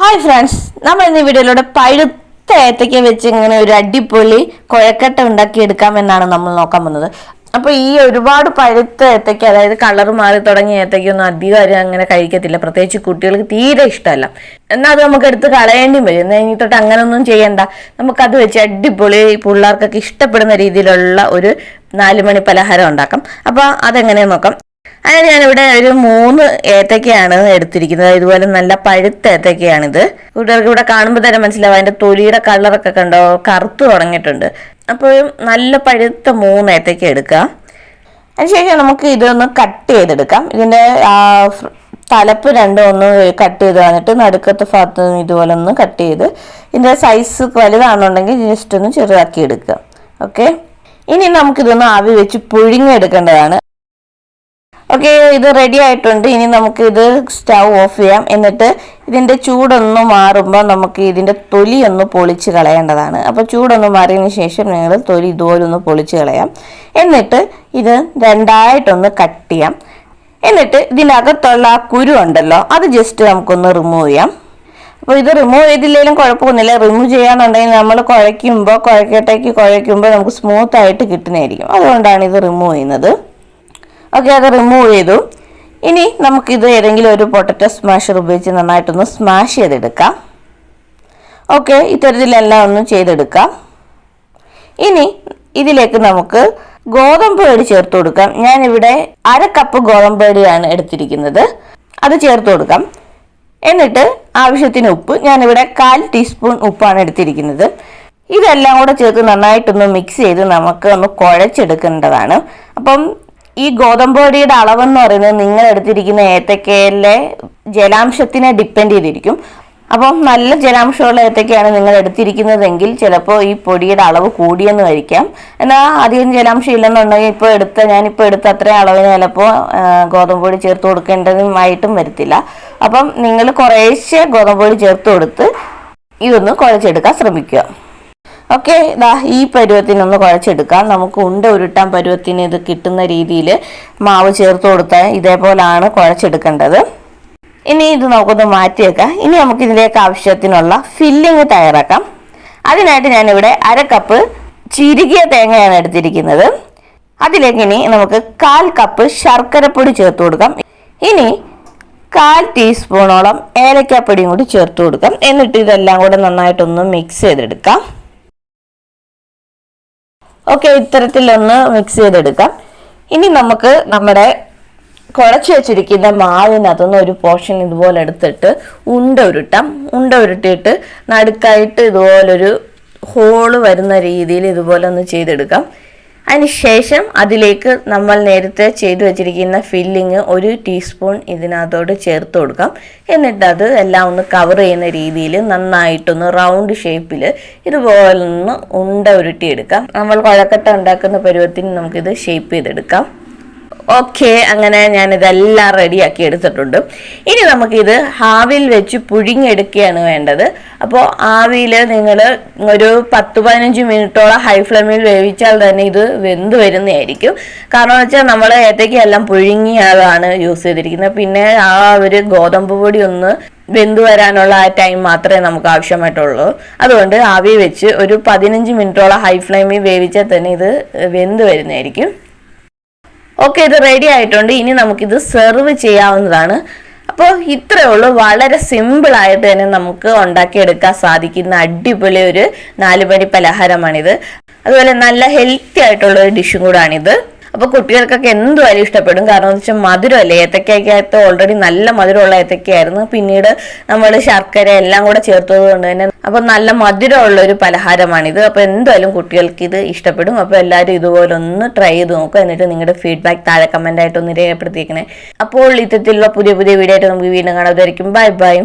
Hi friends നമ്മൾ ഇന്ന് വീഡിയോയിലൂടെ പഴുത്ത ഏത്തയ്ക്ക വെച്ച് ഇങ്ങനെ ഒരു അടിപൊളി കുഴക്കട്ട എന്നാണ് നമ്മൾ നോക്കാൻ പോകുന്നത്. അപ്പോൾ ഈ ഒരുപാട് പഴുത്ത ഏത്തയ്ക്ക അതായത് കളർ മാറി തുടങ്ങിയ ഏത്തയ്ക്കൊന്നും അധികം ആരും അങ്ങനെ കഴിക്കത്തില്ല. പ്രത്യേകിച്ച് കുട്ടികൾക്ക് തീരെ ഇഷ്ടമല്ല. എന്നാൽ അത് നമുക്ക് എടുത്ത് കളയേണ്ടി വരും. എന്നാൽ ഇനി തൊട്ട് അങ്ങനെയൊന്നും ചെയ്യണ്ട. നമുക്കത് വെച്ച് അടിപൊളി പിള്ളേർക്കൊക്കെ ഇഷ്ടപ്പെടുന്ന രീതിയിലുള്ള ഒരു നാലുമണി പലഹാരം ഉണ്ടാക്കാം. അപ്പോൾ അതെങ്ങനെ നോക്കാം. അങ്ങനെ ഞാനിവിടെ ഒരു മൂന്ന് ഏത്തക്കയാണ് എടുത്തിരിക്കുന്നത്. ഇതുപോലെ നല്ല പഴുത്ത ഏത്തക്കയാണിത്. കൂട്ടുകാർക്ക് ഇവിടെ കാണുമ്പോൾ തന്നെ മനസ്സിലാവും അതിന്റെ തൊലിയുടെ കളറൊക്കെ കണ്ടോ? കറുത്ത് തുടങ്ങിയിട്ടുണ്ട്. അപ്പോൾ നല്ല പഴുത്ത മൂന്ന് ഏത്തക്ക എടുക്കുക അതിനുശേഷം നമുക്ക് ഇതൊന്ന് കട്ട് ചെയ്തെടുക്കാം. ഇതിന്റെ തലപ്പ് രണ്ടും ഒന്ന് കട്ട് ചെയ്ത് വന്നിട്ട് നടുക്കത്തെ ഭാഗത്ത് ഇതുപോലെ ഒന്ന് കട്ട് ചെയ്ത് ഇതിന്റെ സൈസ് വലുതാണെന്നുണ്ടെങ്കിൽ ജസ്റ്റ് ഒന്ന് ചെറുതാക്കി എടുക്കുക. ഓക്കെ ഇനി നമുക്കിതൊന്ന് ആവി വെച്ച് പുഴുങ്ങിയെടുക്കേണ്ടതാണ് ഓക്കെ ഇത് റെഡി ആയിട്ടുണ്ട്. ഇനി നമുക്ക് ഇത് സ്റ്റൗ ഓഫ് ചെയ്യാം. എന്നിട്ട് ഇതിന്റെ ചൂടൊന്ന് മാറുമ്പോൾ നമുക്ക് ഇതിന്റെ തൊലി ഒന്ന് പൊളിച്ച് കളയേണ്ടതാണ്. അപ്പോൾ ചൂടൊന്ന് മാറിയതിന് ശേഷം നിങ്ങൾ തൊലി ഇതുപോലെ ഒന്ന് പൊളിച്ച് കളയാം. എന്നിട്ട് ഇത് രണ്ടായിട്ടൊന്ന് കട്ട് ചെയ്യാം. എന്നിട്ട് ഇതിനകത്തുള്ള ആ കുരു ഉണ്ടല്ലോ അത് ജസ്റ്റ് നമുക്കൊന്ന് റിമൂവ് ചെയ്യാം. അപ്പോൾ ഇത് റിമൂവ് ചെയ്തില്ലെങ്കിലും കുഴപ്പമൊന്നുമില്ല. റിമൂവ് ചെയ്യാന്നുണ്ടെങ്കിൽ നമ്മൾ കുഴയ്ക്കുമ്പോൾ കുഴക്കട്ടേക്ക് കുഴയ്ക്കുമ്പോൾ നമുക്ക് സ്മൂത്ത് ആയിട്ട് കിട്ടുന്നതായിരിക്കും. അതുകൊണ്ടാണ് ഇത് റിമൂവ് ചെയ്യുന്നത്. ഓക്കെ അത് റിമൂവ് ചെയ്തു. ഇനി നമുക്കിത് ഏതെങ്കിലും ഒരു പൊട്ടറ്റോ സ്മാഷർ ഉപയോഗിച്ച് നന്നായിട്ടൊന്ന് സ്മാഷ് ചെയ്തെടുക്കാം. ഓക്കെ ഇത്തരത്തിലെല്ലാം ഒന്ന് ചെയ്തെടുക്കാം. ഇനി ഇതിലേക്ക് നമുക്ക് ഗോതമ്പ് പേടി ചേർത്ത് കൊടുക്കാം. ഞാനിവിടെ അര കപ്പ് ഗോതമ്പ് പേടിയാണ് എടുത്തിരിക്കുന്നത്. അത് ചേർത്ത് കൊടുക്കാം. എന്നിട്ട് ആവശ്യത്തിന് ഉപ്പ് ഞാനിവിടെ കാൽ ടീസ്പൂൺ ഉപ്പാണ് എടുത്തിരിക്കുന്നത്. ഇതെല്ലാം കൂടെ ചേർത്ത് നന്നായിട്ടൊന്ന് മിക്സ് ചെയ്ത് നമുക്ക് ഒന്ന് കുഴച്ചെടുക്കേണ്ടതാണ്. അപ്പം ഈ ഗോതമ്പ് പൊടിയുടെ അളവെന്ന് പറയുന്നത് നിങ്ങൾ എടുത്തിരിക്കുന്ന ഏത്തക്കയിലെ ജലാംശത്തിനെ ഡിപ്പെൻഡ് ചെയ്തിരിക്കും. അപ്പം നല്ല ജലാംശമുള്ള ഏത്തക്കയാണ് നിങ്ങൾ എടുത്തിരിക്കുന്നതെങ്കിൽ ചിലപ്പോൾ ഈ പൊടിയുടെ അളവ് കൂടിയെന്ന് വരിക്കാം. എന്നാൽ അധികം ജലാംശം ഇല്ലെന്നുണ്ടെങ്കിൽ ഇപ്പോൾ എടുത്ത ഞാനിപ്പോൾ എടുത്ത അത്രയും അളവിന് ചിലപ്പോൾ ഗോതമ്പ് പൊടി ചേർത്ത് കൊടുക്കേണ്ടതുമായിട്ടും വരത്തില്ല. അപ്പം നിങ്ങൾ കുറേശ്ശെ ഗോതമ്പ് പൊടി ചേർത്ത് കൊടുത്ത് ഇതൊന്ന് കുഴച്ചെടുക്കാൻ ശ്രമിക്കുക. ഓക്കെ ഇതാ ഈ പരുവത്തിനൊന്ന് കുഴച്ചെടുക്കാം. നമുക്ക് ഉണ്ട ഉരുട്ടാൻ പരുവത്തിന് ഇത് കിട്ടുന്ന രീതിയിൽ മാവ് ചേർത്ത് കൊടുത്താൽ ഇതേപോലാണ് കുഴച്ചെടുക്കേണ്ടത്. ഇനി ഇത് നമുക്കൊന്ന് മാറ്റിയേക്കാം. ഇനി നമുക്ക് ഇതിലേക്ക് ആവശ്യത്തിനുള്ള ഫില്ലിങ് തയ്യാറാക്കാം. അതിനായിട്ട് ഞാനിവിടെ അര കപ്പ് ചിരുകിയ തേങ്ങയാണ് എടുത്തിരിക്കുന്നത്. അതിലേക്ക് ഇനി നമുക്ക് കാൽ കപ്പ് ശർക്കരപ്പൊടി ചേർത്ത് കൊടുക്കാം. ഇനി കാൽ ടീസ്പൂണോളം ഏലക്കാപ്പൊടിയും കൂടി ചേർത്ത് കൊടുക്കാം. എന്നിട്ട് ഇതെല്ലാം കൂടെ നന്നായിട്ടൊന്ന് മിക്സ് ചെയ്തെടുക്കാം. ഓക്കെ ഇത്തരത്തിലൊന്ന് മിക്സ് ചെയ്തെടുക്കാം. ഇനി നമുക്ക് നമ്മുടെ കുഴച്ച് വെച്ചിരിക്കുന്ന മാവിനകത്തുനിന്ന് ഒരു പോർഷൻ ഇതുപോലെ എടുത്തിട്ട് ഉണ്ട ഉരുട്ടാം. ഉണ്ട ഉരുട്ടിയിട്ട് നടുക്കായിട്ട് ഇതുപോലൊരു ഹോൾ വരുന്ന രീതിയിൽ ഇതുപോലെ ഒന്ന് ചെയ്തെടുക്കാം. അതിനുശേഷം അതിലേക്ക് നമ്മൾ നേരത്തെ ചെയ്തു വെച്ചിരിക്കുന്ന ഫില്ലിങ് ഒരു ടീസ്പൂൺ ഇതിനകത്തോട് ചേർത്ത് കൊടുക്കാം. എന്നിട്ട് അത് എല്ലാം ഒന്ന് കവർ ചെയ്യുന്ന രീതിയിൽ നന്നായിട്ടൊന്ന് റൗണ്ട് ഷേപ്പിൽ ഇതുപോലെ ഒന്ന് ഉണ്ട ഉരുട്ടിയെടുക്കാം. നമ്മൾ കുഴക്കട്ട ഉണ്ടാക്കുന്ന പരുവത്തിന് നമുക്കിത് ഷേപ്പ് ചെയ്തെടുക്കാം. ഓക്കെ അങ്ങനെ ഞാൻ ഇതെല്ലാം റെഡിയാക്കി എടുത്തിട്ടുണ്ട്. ഇനി നമുക്കിത് ആവിയിൽ വെച്ച് പുഴുങ്ങിയെടുക്കുകയാണ് വേണ്ടത്. അപ്പോൾ ആവിയിൽ നിങ്ങൾ ഒരു പത്ത് പതിനഞ്ച് മിനിറ്റോളം ഹൈ ഫ്ലെയിമിൽ വേവിച്ചാൽ തന്നെ ഇത് വെന്ത് വരുന്നതായിരിക്കും. കാരണം വെച്ചാൽ നമ്മൾ ഏത്തയ്ക്കെല്ലാം പുഴുങ്ങിയതാണ് യൂസ് ചെയ്തിരിക്കുന്നത്. പിന്നെ ആ ഒരു ഗോതമ്പ് പൊടി ഒന്ന് വെന്ത് വരാനുള്ള ആ ടൈം മാത്രമേ നമുക്ക് ആവശ്യമായിട്ടുള്ളൂ. അതുകൊണ്ട് ആവി വെച്ച് ഒരു പതിനഞ്ച് മിനിറ്റോളം ഹൈ ഫ്ലെയിമിൽ വേവിച്ചാൽ തന്നെ ഇത് വെന്ത് വരുന്നതായിരിക്കും. ഓക്കെ ഇത് റെഡി ആയിട്ടുണ്ട്. ഇനി നമുക്കിത് സെർവ് ചെയ്യാവുന്നതാണ്. അപ്പോൾ ഇത്രയേ ഉള്ളൂ. വളരെ സിമ്പിൾ ആയിട്ട് തന്നെ നമുക്ക് ഉണ്ടാക്കിയെടുക്കാൻ സാധിക്കുന്ന അടിപൊളി ഒരു നാലുമണി പലഹാരമാണിത്. അതുപോലെ നല്ല ഹെൽത്തി ആയിട്ടുള്ള ഒരു ഡിഷും കൂടാണിത്. അപ്പോൾ കുട്ടികൾക്കൊക്കെ എന്തുമായാലും ഇഷ്ടപ്പെടും. കാരണം എന്താ വെച്ചാൽ മധുരമല്ലേ? ഏത്തക്കകത്ത് ഓൾറെഡി നല്ല മധുരമുള്ള ഏത്തക്കയായിരുന്നു പിന്നീട് നമ്മൾ ശർക്കര എല്ലാം കൂടെ ചേർത്തത് കൊണ്ട് തന്നെ അപ്പോൾ നല്ല മധുരമുള്ള ഒരു പലഹാരമാണിത് അപ്പോൾ എന്തായാലും കുട്ടികൾക്ക് ഇത് ഇഷ്ടപ്പെടും. അപ്പോൾ എല്ലാവരും ഇതുപോലെ ഒന്ന് ട്രൈ ചെയ്ത് നോക്കുക എന്നിട്ട് നിങ്ങളുടെ ഫീഡ്ബാക്ക് താഴെ കമന്റ് ആയിട്ടൊന്ന് രേഖപ്പെടുത്തിയേക്കണേ. അപ്പോൾ ഇത്തരത്തിലുള്ള പുതിയ പുതിയ വീഡിയോ ആയിട്ട് നമുക്ക് വീണ്ടും കാണാതായിരിക്കും ബൈ ബൈ